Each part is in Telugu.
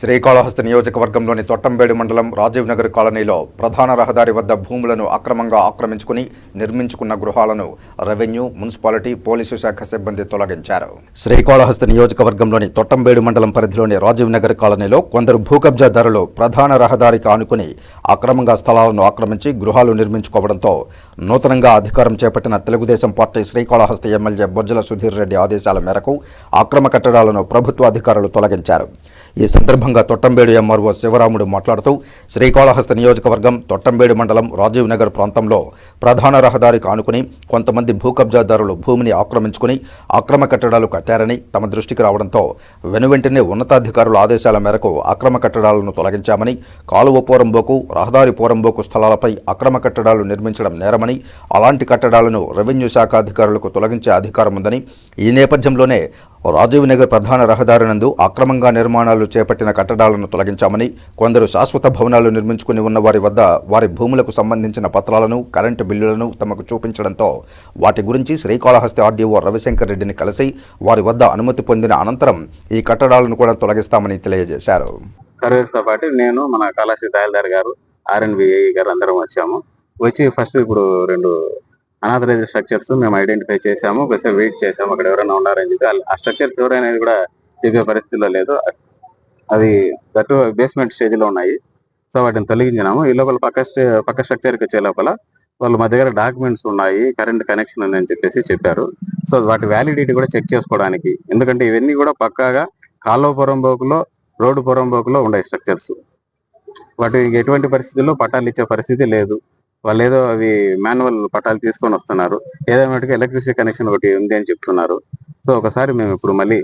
శ్రీకాళహస్తి నియోజకవర్గంలోని తొట్టంబేడు మండలం రాజీవ్ నగర్ కాలనీలో ప్రధాన రహదారి వద్ద భూములను అక్రమంగా ఆక్రమించుకుని నిర్మించుకున్న గృహాలను రెవెన్యూ మున్సిపాలిటీ పోలీసు శాఖ సిబ్బంది తొలగించారు. శ్రీకాళహస్తి నియోజకవర్గంలోని తొట్టంబేడు మండలం పరిధిలోని రాజీవ్ నగర్ కాలనీలో కొందరు భూకబ్జాదారులు ప్రధాన రహదారికి ఆనుకుని అక్రమంగా స్థలాలను ఆక్రమించి గృహాలు నిర్మించుకోవడంతో నూతనంగా అధికారం చేపట్టిన తెలుగుదేశం పార్టీ శ్రీకాళహస్తి ఎమ్మెల్యే బొజ్జల సుధీర్ రెడ్డి ఆదేశాల మేరకు అక్రమ కట్టడాలను ప్రభుత్వ అధికారులు తొలగించారు. ఈ సందర్భంగా తొట్టంబేడు ఎంఆర్ఓ శివరాముడు మాట్లాడుతూ శ్రీకాళహస్తి నియోజకవర్గం తొట్టంబేడు మండలం రాజీవ్ నగర్ ప్రాంతంలో ప్రధాన రహదారికి ఆనుకుని కొంతమంది భూ కబ్జాదారులు భూమిని ఆక్రమించుకుని అక్రమ కట్టడాలు కట్టారని తమ దృష్టికి రావడంతో వెనువెంటనే ఉన్నతాధికారుల ఆదేశాల మేరకు అక్రమ కట్టడాలను తొలగించామని కాలువ పోరంబోకు రహదారి పోరంబోకు స్థలాలపై అక్రమ కట్టడాలు నిర్మించడం నేరమని అలాంటి కట్టడాలను రెవెన్యూ శాఖ అధికారులకు తొలగించే అధికారం ఉందని ఈ నేపథ్యంలోనే రాజీవ్ నగర్ ప్రధాన రహదారి నందు అక్రమంగా నిర్మాణాలు చేపట్టిన కట్టడాలను తొలగించామని కొందరు శాశ్వత భవనాలు నిర్మించుకుని ఉన్న వారి వద్ద వారి భూములకు సంబంధించిన పత్రాలను కరెంటు బిల్లులను తమకు చూపించడంతో వాటి గురించి శ్రీకాళహస్తి ఆర్డీఓ రవిశంకర్ రెడ్డిని కలిసి వారి వద్ద అనుమతి పొందిన అనంతరం ఈ కట్టడాలను కూడా తొలగిస్తామని తెలియజేశారు. పాటు నేను మన కాళహస్తి తహసీల్దార్ గారు ఆర్ఎన్బిఐ గారు అందరం వచ్చాము. వచ్చి ఫస్ట్ ఇప్పుడు రెండు అనాథరైజ్ స్ట్రక్చర్స్ మేము ఐడెంటిఫై చేసాము ఒకసారి వెయిట్ చేసాము అక్కడ ఎవరైనా ఉన్నారని చెప్పి ఆ స్ట్రక్చర్స్ ఎవరైనా కూడా చెప్పే పరిస్థితిలో లేదు. అవి గట్టు బేస్మెంట్ స్టేజ్లో ఉన్నాయి. సో వాటిని తొలగించినాము. ఈ లోపల పక్క స్టే- పక్క స్ట్రక్చర్కి వచ్చే లోపల వాళ్ళు మా దగ్గర డాక్యుమెంట్స్ ఉన్నాయి. కరెంట్ కనెక్షన్ ఉందని అని చెప్పేసి చెప్పారు. సో వాటి వ్యాలిడిటీ కూడా చెక్ చేసుకోవడానికి. ఎందుకంటే ఇవన్నీ కూడా పక్కాగా కాలువ పొరంబోకులో రోడ్డు పొరంబోకులో ఉండే స్ట్రక్చర్స్ వాటి ఎటువంటి పరిస్థితుల్లో పట్టాలు ఇచ్చే పరిస్థితి లేదు. వాళ్ళు ఏదో అవి మాన్యువల్ పట్టాలు తీసుకొని వస్తున్నారు. ఏదో మటుకు ఎలక్ట్రిసిటీ కనెక్షన్ ఒకటి ఉంది అని చెప్తున్నారు. సో ఒకసారి మేము ఇప్పుడు మళ్ళీ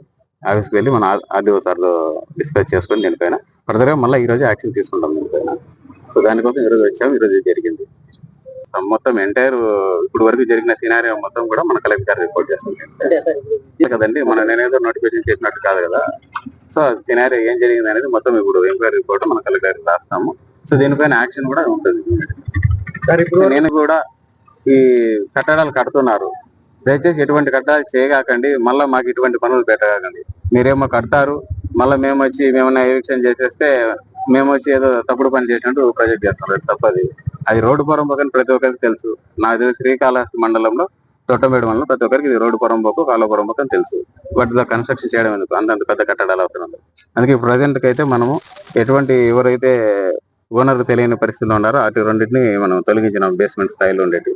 ఆఫీస్కి వెళ్ళి మన ఆర్డీఓ సార్తో డిస్కస్ చేసుకొని దీనిపైన ఫర్దర్గా మళ్ళీ ఈ రోజు యాక్షన్ తీసుకుంటాం దీనిపైన. సో దానికోసం ఈ రోజు వచ్చాము ఈ రోజు ఇది జరిగింది. సో మొత్తం ఎంటైర్ ఇప్పుడు వరకు జరిగిన సినారియో మొత్తం కూడా మన కలెక్టర్ రిపోర్ట్ చేస్తాం అంతే కదండి మన నేనేదో నోటిఫికేషన్ చేసినట్టు కాదు కదా. సో సినారియో ఏం జరిగింది అనేది మొత్తం ఇప్పుడు ఎంక్వైరీ రిపోర్ట్ మన కలెక్టర్ రాస్తాము. సో దీనిపైన యాక్షన్ కూడా ఉంటుంది. నేను కూడా ఈ కట్టడాలు కడుతున్నారు. దయచేసి ఎటువంటి కట్టడాలు చేయగాకండి మళ్ళీ మాకు ఇటువంటి పనులు పెట్టగాకండి. మీరేమో కడతారు మళ్ళీ మేము వచ్చి మేమన్నా ఎవిక్షన్ చేసేస్తే మేము వచ్చి ఏదో తప్పుడు పని చేసినట్టు ప్రొజెక్ట్ చేస్తున్నారు. తప్పది. అది రోడ్డు పొరం పక్కన ప్రతి ఒక్కరికి తెలుసు. నాకు తెలిసి శ్రీకాళహస్తి మండలంలో తొట్టమేడు మండలం ప్రతి ఒక్కరికి ఇది రోడ్డు పొరం పోకు కాలువ పొరం పోకు అని తెలుసు వాటిలో కన్స్ట్రక్షన్ చేయడం ఎందుకు? అంత పెద్ద కట్టడాలు అవసరం అందుకే ప్రజెంట్కి అయితే మనము ఎటువంటి ఎవరైతే ఓనర్ తెలియని పరిస్థితిలో ఉన్నారో. అటు రెండింటిని మనం తొలగించినాం బేస్మెంట్ స్థాయిలో ఉండేటి